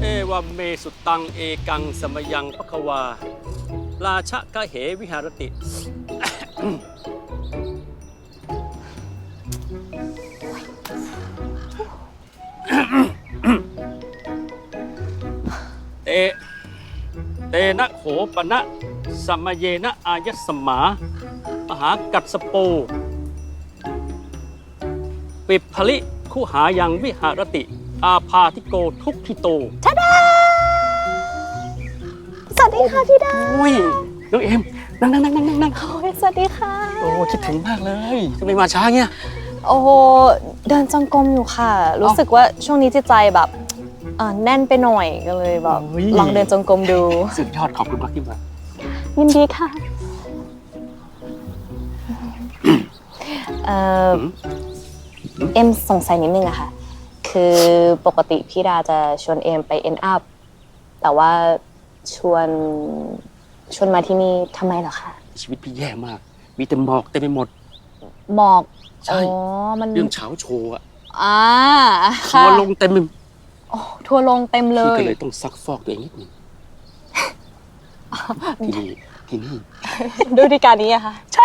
เอวมเมสุตังเอกังสมยังปะคะวา ราชะกะเหวิหารติ เต เตนะโหปณะสมเยนะอายสมา มหากัดสโป ปิดผลิคุหายังวิหารติ อาพาทิโกทุกทิโตสวัสดีค่ะพี่ดาอุ้ยน้องเอ็มนั่งนั่งนั่งนั่งนั่งนั่งโอ้ยสวัสดีค่ะ โอ้คิดถึงมากเลยทำไมมาช้าเงี้ยโอ้โหเดินจงกรมอยู่ค่ะ รู้สึกว่าช่วงนี้จิตใจแบบเอ่อแน่นไปหน่อยก็เลยแบบโอ้ย ลองเดินจงกรมดู สุดยอดขอบคุณมากที่มายินดีค่ะ เอ่อเอ็มสงสัยนิดนึงอะค่ะ คือปกติพี่ดาจะชวนเอ็มไปเอ็นอัพแต่ว่าชวนชวนมาที่นี่ทำไมเหรอคะ ชีวิตพี่แย่มาก มีแต่หมอกเต็มไปหมด หมอกใช่ อ๋อมันเรื่องเช้าโชว์อะอ่าทัวร์ลงเต็มไปหมดโอ้ทัวร์ลงเต็มเลพี่ย ก็เลยต้องซักฟอกตัวเองนิดนึงที่นี่ที่นี่ด้วยดีการนี้อะค่ะ ใช่